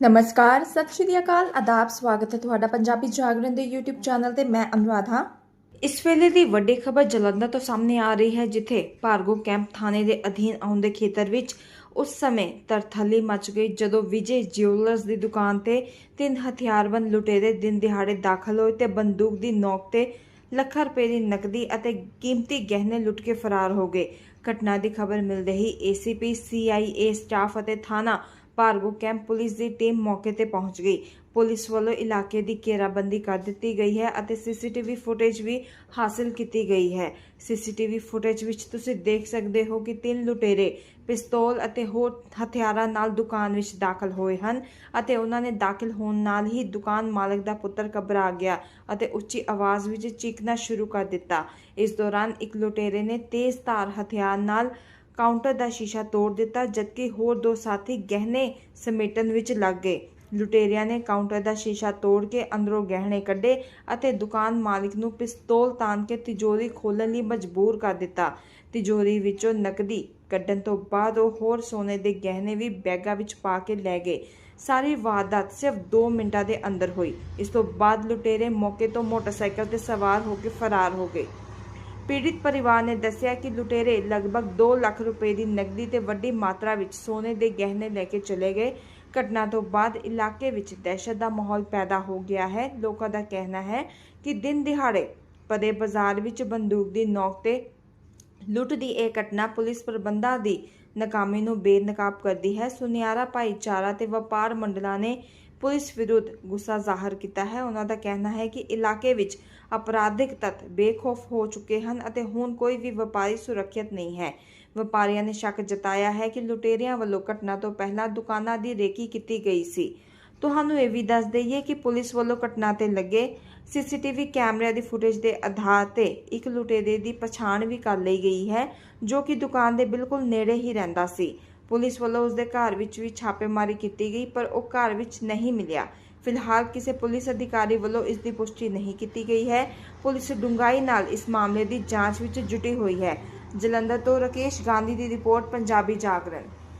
ਨਮਸਕਾਰ, ਸਤਿ ਸ਼੍ਰੀ ਅਕਾਲ, ਆਦਾਬ, ਸਵਾਗਤ ਹੈ ਤੁਹਾਡਾ ਪੰਜਾਬੀ ਜਾਗਰਣ ਦੇ YouTube ਚੈਨਲ ਤੇ, ਮੈਂ ਅਨੁਰਾਧਾ। ਇਸ ਵੇਲੇ ਦੀ ਵੱਡੀ ਖਬਰ ਜਲੰਧਰ ਤੋਂ ਸਾਹਮਣੇ ਆ ਰਹੀ ਹੈ, ਜਿੱਥੇ ਭਾਰਗੋ ਕੈਂਪ ਥਾਣੇ ਦੇ ਅਧੀਨ ਆਉਂਦੇ ਖੇਤਰ ਵਿੱਚ ਉਸ ਸਮੇਂ ਤਰਥੱਲੀ ਮਚ ਗਈ, ਜਦੋਂ ਵਿਜੇ ਜਿਊਲਰਸ ਦੀ ਦੁਕਾਨ ਤੇ ਤਿੰਨ ਹਥਿਆਰਬੰਦ ਲੁਟੇਰੇ ਦਿਨ ਦਿਹਾੜੇ ਦਾਖਲ ਹੋਏ ਤੇ ਬੰਦੂਕ ਦੀ ਨੋਕ ਤੇ ਲੱਖਾਂ ਰੁਪਏ ਦੀ ਨਕਦੀ ਅਤੇ ਕੀਮਤੀ ਗਹਿਣੇ ਲੁੱਟ ਕੇ ਫਰਾਰ ਹੋ ਗਏ। ਘਟਨਾ ਦੀ ਖਬਰ ਮਿਲਦੇ ਹੀ ਏਸੀਪੀ ਸੀਆਈਏ ਸਟਾਫ ਅਤੇ ਥਾਣਾ ਭਾਰਗੋ ਕੈਂਪ ਪੁਲਿਸ ਦੀ ਟੀਮ ਮੌਕੇ ਤੇ ਪਹੁੰਚ ਗਈ। ਪੁਲਿਸ ਵੱਲੋਂ ਇਲਾਕੇ ਦੀ ਘੇਰਾਬੰਦੀ ਕਰ ਦਿੱਤੀ ਗਈ ਹੈ ਅਤੇ ਸੀਸੀਟੀਵੀ ਫੁਟੇਜ ਵੀ ਹਾਸਲ ਕੀਤੀ ਗਈ ਹੈ। ਸੀਸੀਟੀਵੀ ਫੁਟੇਜ ਵਿੱਚ ਤੁਸੀਂ ਦੇਖ ਸਕਦੇ ਹੋ ਕਿ ਤਿੰਨ ਲੁਟੇਰੇ ਪਿਸਤੌਲ ਅਤੇ ਹੋਰ ਹਥਿਆਰਾਂ ਨਾਲ ਦੁਕਾਨ ਵਿੱਚ ਦਾਖਲ ਹੋਏ ਹਨ ਅਤੇ ਉਹਨਾਂ ਨੇ ਦਾਖਲ ਹੋਣ ਨਾਲ ਹੀ ਦੁਕਾਨ ਮਾਲਕ ਦਾ ਪੁੱਤਰ ਘਬਰਾ ਗਿਆ ਅਤੇ ਉੱਚੀ ਆਵਾਜ਼ ਵਿੱਚ ਚੀਕਣਾ ਸ਼ੁਰੂ ਕਰ ਦਿੱਤਾ। ਇਸ ਦੌਰਾਨ ਇੱਕ ਲੁਟੇਰੇ ਨੇ ਤੇਜ਼ ਧਾਰ ਹਥਿਆਰ ਨਾਲ ਕਾਊਂਟਰ ਦਾ ਸ਼ੀਸ਼ਾ ਤੋੜ ਦਿੱਤਾ, ਜਦਕਿ ਹੋਰ ਦੋ ਸਾਥੀ ਗਹਿਣੇ ਸਮੇਟਣ ਵਿੱਚ ਲੱਗ ਗਏ। ਲੁਟੇਰਿਆਂ ਨੇ ਕਾਊਂਟਰ ਦਾ ਸ਼ੀਸ਼ਾ ਤੋੜ ਕੇ ਅੰਦਰੋਂ ਗਹਿਣੇ ਕੱਢੇ ਅਤੇ ਦੁਕਾਨ ਮਾਲਕ ਨੂੰ ਪਿਸਤੌਲ ਤਾਣ ਕੇ ਤਿਜੋਰੀ ਖੋਲ੍ਹਣ ਲਈ ਮਜਬੂਰ ਕਰ ਦਿੱਤਾ। ਤਿਜੋਰੀ ਵਿੱਚੋਂ ਨਕਦੀ ਕੱਢਣ ਤੋਂ ਬਾਅਦ ਉਹ ਹੋਰ ਸੋਨੇ ਦੇ ਗਹਿਣੇ ਵੀ ਬੈਗਾਂ ਵਿੱਚ ਪਾ ਕੇ ਲੈ ਗਏ। ਸਾਰੀ ਵਾਰਦਾਤ ਸਿਰਫ 2 ਮਿੰਟਾਂ ਦੇ ਅੰਦਰ ਹੋਈ। ਇਸ ਤੋਂ ਬਾਅਦ ਲੁਟੇਰੇ ਮੌਕੇ ਤੋਂ ਮੋਟਰਸਾਈਕਲ ਤੇ ਸਵਾਰ ਹੋ ਕੇ ਫਰਾਰ ਹੋ ਗਏ। ਪੀੜਿਤ ਪਰਿਵਾਰ ਨੇ ਦੱਸਿਆ ਕਿ ਲੁਟੇਰੇ ਲਗਭਗ 2 ਲੱਖ ਰੁਪਏ ਦੀ ਨਕਦੀ ਤੇ ਵੱਡੀ ਮਾਤਰਾ ਵਿੱਚ ਸੋਨੇ ਦੇ ਗਹਿਣੇ ਲੈ ਕੇ ਚਲੇ ਗਏ। ਘਟਨਾ ਤੋਂ ਬਾਅਦ ਇਲਾਕੇ ਵਿੱਚ ਦਹਿਸ਼ਤ ਦਾ ਮਾਹੌਲ ਪੈਦਾ ਹੋ ਗਿਆ ਹੈ। ਲੋਕਾਂ ਦਾ ਕਹਿਣਾ ਹੈ ਕਿ ਦਿਨ ਦਿਹਾੜੇ ਪਦੇ ਬਾਜ਼ਾਰ ਵਿੱਚ ਬੰਦੂਕ ਦੀ ਨੋਕ ਤੇ ਲੁੱਟ ਦੀ ਇਹ ਘਟਨਾ ਪੁਲਿਸ ਪ੍ਰਬੰਧਾਂ ਦੀ ਨਾਕਾਮੀ ਨੂੰ ਬੇਨਕਾਬ ਕਰਦੀ ਹੈ। ਸੁਨਿਆਰਾ ਭਾਈਚਾਰਾ ਤੇ ਵਪਾਰ ਮੰਡਲਾਂ ਨੇ ਪੁਲਿਸ ਵਿਰੁੱਧ ਗੁੱਸਾ ਜ਼ਾਹਰ ਕੀਤਾ ਹੈ। ਉਹਨਾਂ ਦਾ ਕਹਿਣਾ ਹੈ ਕਿ ਇਲਾਕੇ ਵਿੱਚ ਅਪਰਾਧਿਕ ਤੱਤ ਬੇਖੌਫ ਹੋ ਚੁੱਕੇ ਹਨ ਅਤੇ ਹੁਣ ਕੋਈ ਵੀ ਵਪਾਰੀ ਸੁਰੱਖਿਅਤ ਨਹੀਂ ਹੈ। ਵਪਾਰੀਆਂ ਨੇ ਸ਼ੱਕ ਜਤਾਇਆ ਹੈ ਕਿ ਲੁਟੇਰਿਆਂ ਵੱਲੋਂ ਘਟਨਾ ਤੋਂ ਪਹਿਲਾਂ ਦੁਕਾਨਾਂ ਦੀ ਰੇਕੀ ਕੀਤੀ ਗਈ ਸੀ। ਤੁਹਾਨੂੰ ਇਹ ਵੀ ਦੱਸ ਦਈਏ ਕਿ ਪੁਲਿਸ ਵੱਲੋਂ ਘਟਨਾ ਤੇ ਲੱਗੇ ਸੀਸੀਟੀਵੀ ਕੈਮਰਿਆਂ ਦੀ ਫੁਟੇਜ ਦੇ ਆਧਾਰ ਤੇ ਇੱਕ ਲੁਟੇਰੇ ਦੀ ਪਛਾਣ ਵੀ ਕਰ ਲਈ ਗਈ ਹੈ, ਜੋ ਕਿ ਦੁਕਾਨ ਦੇ ਬਿਲਕੁਲ ਨੇੜੇ ਹੀ ਰਹਿੰਦਾ ਸੀ। ਪੁਲਿਸ ਵੱਲੋਂ ਉਸ ਦੇ ਘਰ ਵਿੱਚ ਵੀ ਛਾਪੇਮਾਰੀ ਕੀਤੀ ਗਈ, ਪਰ ਉਹ ਘਰ ਵਿੱਚ ਨਹੀਂ ਮਿਲਿਆ। ਫਿਲਹਾਲ ਕਿਸੇ ਪੁਲਿਸ ਅਧਿਕਾਰੀ ਵੱਲੋਂ ਇਸ ਦੀ ਪੁਸ਼ਟੀ ਨਹੀਂ ਕੀਤੀ ਗਈ ਹੈ। ਪੁਲਿਸ ਡੂੰਘਾਈ ਨਾਲ ਇਸ ਮਾਮਲੇ ਦੀ ਜਾਂਚ ਵਿੱਚ ਜੁਟੀ ਹੋਈ ਹੈ। ਜਲੰਧਰ ਤੋਂ ਰਕੇਸ਼ ਗਾਂਧੀ ਦੀ ਰਿਪੋਰਟ, ਪੰਜਾਬੀ ਜਾਗਰਣ।